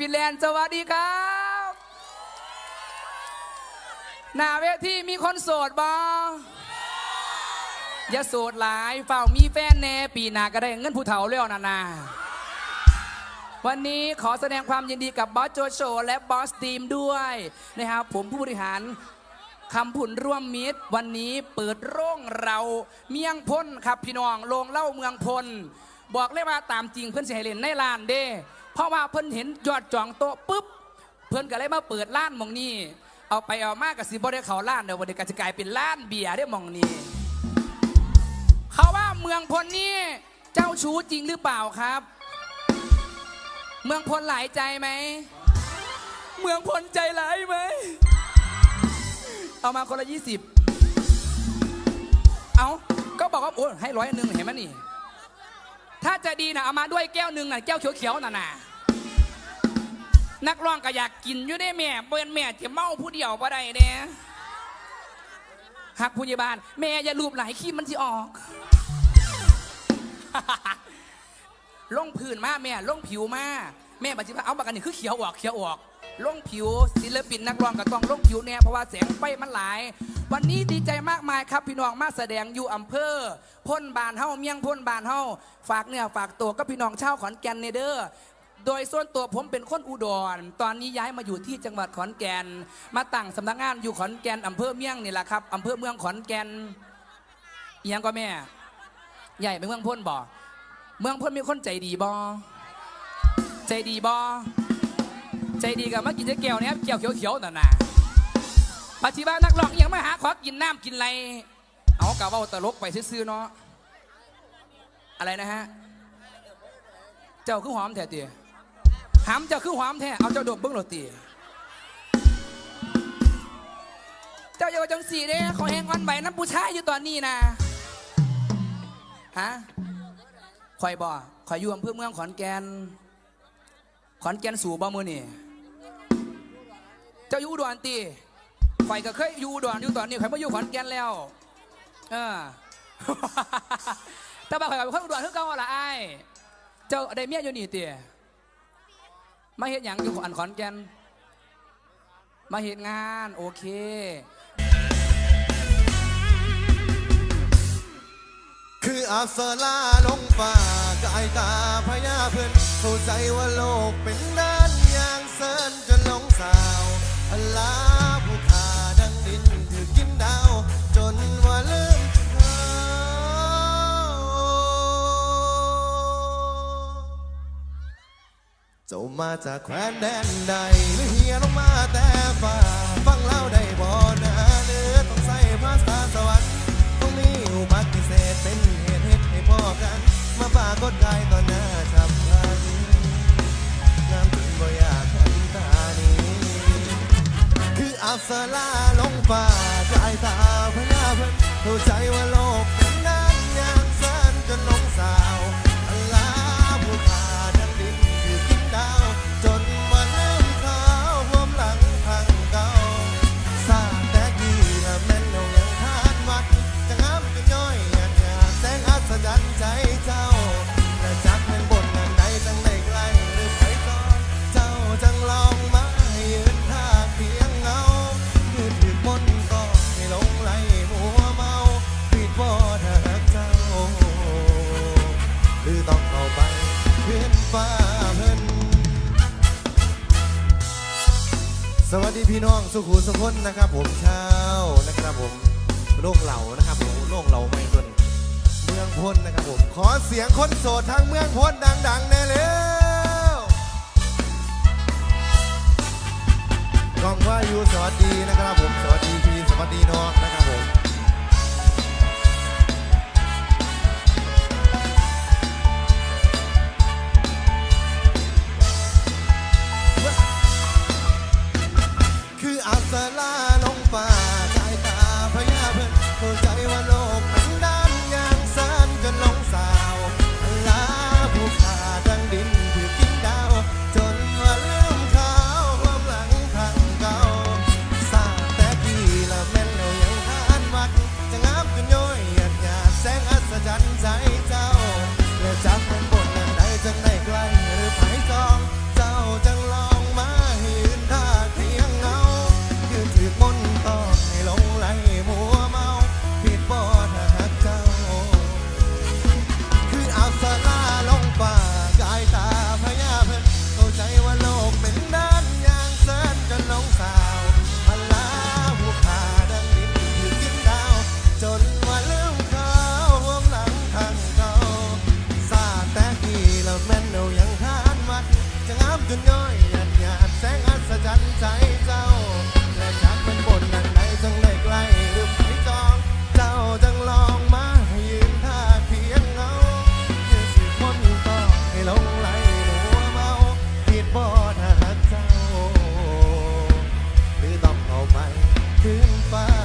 ฟินแลนด์สวัสดีครับ หน้าเวทีมีคนโสดบ้าอย่าโสดหลายเฝ้ามีแฟนแน่ปีหน้าก็ได้เงินผู้เฒ่าเลี้ยวนานา วันนี้ขอแสดงความยินดีกับบอสโจโฉและบอสทีมด้วยนะครับผมผู้บริหารคำผุนร่วมมิตร วันนี้เปิดโร่งเราเมียงพ้นครับพี่น้องโรงเล่าเมืองพลบอกเลยว่าตามจริงเพื่อนเสียเลนในลานเด้ เพราะว่าเพิ่นเห็นยอดจองโต๊ะปุ๊บ เพิ่นก็เลยมาเปิดร้านมองนี่เอาไปเอามากกับสิบ่ได้เขาร้านเดี๋ยววันเดียวก็จะกลายเป็นร้านเบียร์ได้มองนี่เขาว่าเมืองพลนี่เจ้าชู้จริงหรือเปล่าครับ เมืองพลหลายใจไหม เมืองพลใจร้ายไหม เอามาคนละยี่สิบเอาก็บอกว่าโอ้ให้ร้อยหนึ่งเห็นไหมนี่ ถ้าจะดีนะเอามาด้วยแก้วหนึ่งน่ะแก้วเขียวๆน่ะน่ะนักร้องก็อยากกินอยู่ได้แม่เป็นแม่จะเมาผู้เดียวบ่ได้เด้หักผู้ใหญ่บ้าน แม่อย่าลูบไหลาขี้มันสิออก ลงผื่นมาแม่ลงผิวมาแม่บัจิบาเอาบักกันนี่คือเขียวออกเขียวออก ลงผิวศิลปินนักร้องก็ต้องลงผิวแน่เพราะว่าแสงไฟมันหลาย วันนี้ดีใจมากมายครับพี่น้องมาแสดงอยู่อำเภอพ่นบานเฮาเมียงพ่นบานเฮาฝากเนื้อฝากตัวกับพี่น้องชาวขอนแก่นเนเด้อโดยส่วนตัวผมเป็นคนอุดร ตอนนี้ย้ายมาอยู่ที่จังหวัดขอนแก่น มาตั้งสำนักงานอยู่ขอนแก่นอำเภอเมียงนี่แหละครับอำเภอเมืองขอนแก่นยังก็แม่ ใหญ่เป็นเมืองพ่นบ่ เมืองพ่นมีคนใจดีบ่ ใจดีบ่ ใจดีกับมากินเจ๊เกียวเนี่ยเกียวเขียวๆน่ะนะปฏิบัตินักร้องยังไมาหาขอกินน้ำกินไรเอากะว่าตลกไปซื่อๆเนาะอะไรนะฮะเจ้าคือหอมแท้ตีหามเจ้าคือหอมแท้เอาเจ้าดมเบิ้งโรตีเจ้าอย่าวจังสีเด้ขอแหงอ่อนไหวน้ำปูชายอยู่ตอนนี้นะฮะคอยบ่คอยอยู่อำเภอเมืองขอนแก่นขอนแก่นสู่บ่มือนี่ เจ้าอยู่อุดรตีข่อยก็เคยอยู่อุดรอยู่ตอนนี้ข่อยมาอยู่ขอนแก่นแล้ว เออแต่บ่าข่อยก็เป็นคนอุดรคือเก่าละไอ้ายเจ้าได้เมียอยู่นี่ตีมาเฮ็ดหยังอยู่ขอนขอนแก่นมาเฮ็ดงานโอเค คืออับสราลงฟ้ากายตาพญาเพื่อนเข้าใจว่าโลกเป็นด้านอย่างเซินจนหลงสาว ลาผู้ขาดังดินถือกินดาว จนว่าลืมเขาเจ้ามาจากแคว้นแดนใดหรือเฮียลงมาแต่ฟ้าฟังเล่าได้บ่นะเนื้อต้องใส่ภาษาสวรรค์ต้องมีอุบัติเหตุเป็นเหตุให้พ่อกัน มาปรากฏกายต่อหน้าฉับพลั สลาลงฟ้าใจตาพญาเพิ่นเข้าใจว่าโลก สวัสดีพี่น้องสุขุมสุขนนะครับ ผมเช้านะครับผมโล่งเหล่านะครับผมโล่งเหล่าไม่ต้นเมืองพ้นนะครับผม ขอเสียงคนโสดทางเมืองพ้นดังๆแน่เร็วกองว่าอยู่สวัสดีนะครับผมสวัสดีพี่สวัสดีน้องนะครับผม คืนฟ้า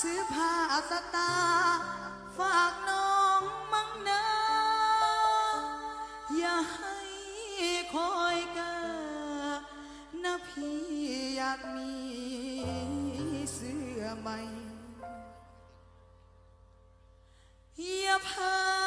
ซื้อผ้าสตา ฝากน้องมั่งนะอย่าให้คอยกานะพี่อยากมีเสื้อใหม่อย่าพา